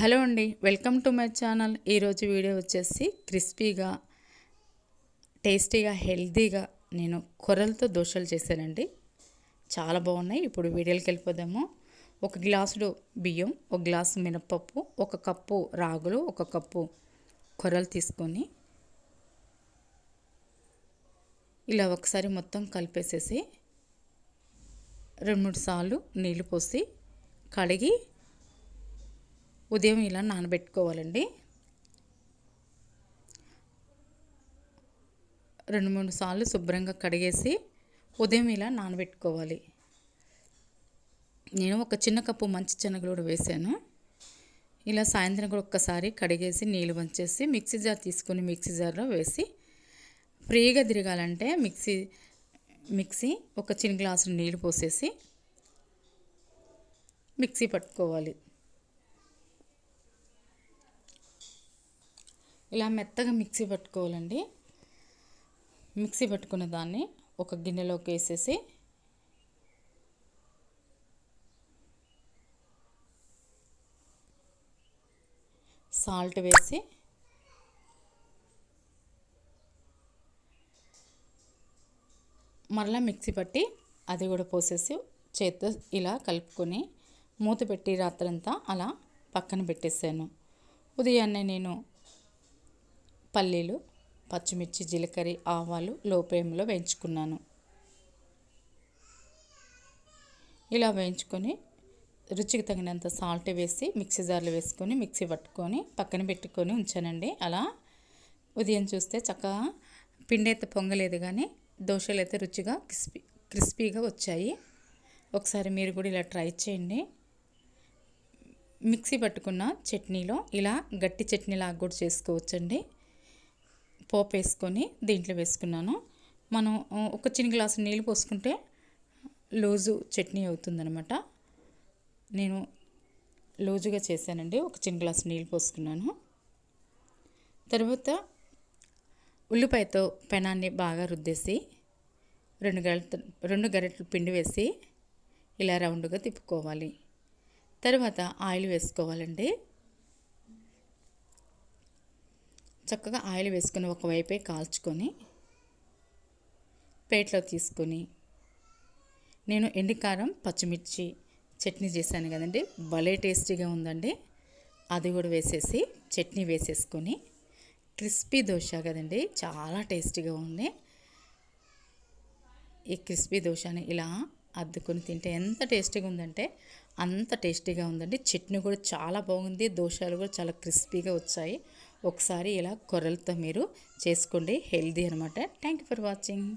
Hello అండి welcome to my channel. ఈరోజు video వచ్చేసి క్రిస్పీగా టేస్టీగా హెల్తీగా నేను కొర్రలతో దోశలు చేశానండి. చాలా బాగున్నాయి. ఇప్పుడు వీడియోకి వెళ్ళిపోదాము. ఒక గ్లాసుడు బియ్యం ఒక గ్లాసు మినపప్పు ఒక కప్పు రాగులు ఒక కప్పు కొర్రలు తీసుకొని ఇలా ఒకసారి మొత్తం కలిపేసేసి రెండు మూడు సార్లు నీళ్ళు పోసి కడిగి ఉదయం ఇలా నానబెట్టుకోవాలండి. రెండు మూడు సార్లు శుభ్రంగా కడిగేసి ఉదయం ఇలా నానబెట్టుకోవాలి. నేను ఒక చిన్న కప్పు మంచి శనగలు కూడా వేసాను. ఇలా సాయంత్రం కూడా ఒక్కసారి కడిగేసి నీళ్ళు వంచేసి మిక్సీ జార్ తీసుకొని మిక్సీ జార్లో వేసి ఫ్రీగా తిరగాలంటే మిక్సీ మిక్సీ ఒక చిన్న గ్లాసు నీళ్ళు పోసేసి మిక్సీ పట్టుకోవాలి. ఇలా మెత్తగా మిక్సీ పట్టుకోవాలండి. మిక్సీ పట్టుకున్న దాన్ని ఒక గిన్నెలోకి వేసేసి సాల్ట్ వేసి మరలా మిక్సీ పట్టి అది కూడా పోసేసి చేత్తో ఇలా కలుపుకొని మూత పెట్టి రాత్రంతా అలా పక్కన పెట్టేసాను. ఉదయాన్నే నేను పల్లీలు పచ్చిమిర్చి జీలకర్ర ఆవాలు లో వేయించుకున్నాను. ఇలా వేయించుకొని రుచికి తగినంత సాల్ట్ వేసి మిక్సీ జార్లో వేసుకొని మిక్సీ పట్టుకొని పక్కన పెట్టుకొని ఉంచానండి. అలా ఉదయం చూస్తే చక్కగా పిండి అయితే పొంగలేదు కానీ దోశలు అయితే రుచిగా క్రిస్పీ క్రిస్పీగా వచ్చాయి. ఒకసారి మీరు కూడా ఇలా ట్రై చేయండి. మిక్సీ పట్టుకున్న చట్నీలో ఇలా గట్టి చట్నీలాగా కూడా చేసుకోవచ్చండి. పోపు వేసుకొని దీంట్లో వేసుకున్నాను. మనం ఒక చిన్న గ్లాసు నీళ్ళు పోసుకుంటే లోజు చట్నీ అవుతుందనమాట నేను లోజుగా చేశానండి ఒక చిన్న గ్లాసు నీళ్ళు పోసుకున్నాను. తర్వాత ఉల్లిపాయతో పెనాన్ని బాగా రుద్దేసి రెండు గరిట రెండు గరిటెలు పిండి వేసి ఇలా రౌండ్గా తిప్పుకోవాలి. తర్వాత ఆయిల్ వేసుకోవాలండి. చక్కగా ఆయిల్ వేసుకొని ఒకవైపే కాల్చుకొని ప్లేట్లో తీసుకొని నేను ఎండికారం పచ్చిమిర్చి చట్నీ చేశాను కదండి. భలే టేస్టీగా ఉందండి. అది కూడా వేసేసి చట్నీ వేసేసుకొని క్రిస్పీ దోశ కదండి. చాలా టేస్టీగా ఉంది. ఈ క్రిస్పీ దోశని ఇలా అద్దుకొని తింటే ఎంత టేస్టీగా ఉందంటే అంత టేస్టీగా ఉందండి. చట్నీ కూడా చాలా బాగుంది. దోశలు కూడా చాలా క్రిస్పీగా వచ్చాయి. ఒకసారి ఇలా కొర్రలతో మీరు చేసుకోండి హెల్దీ అనమాట థ్యాంక్ యూ ఫర్ వాచింగ్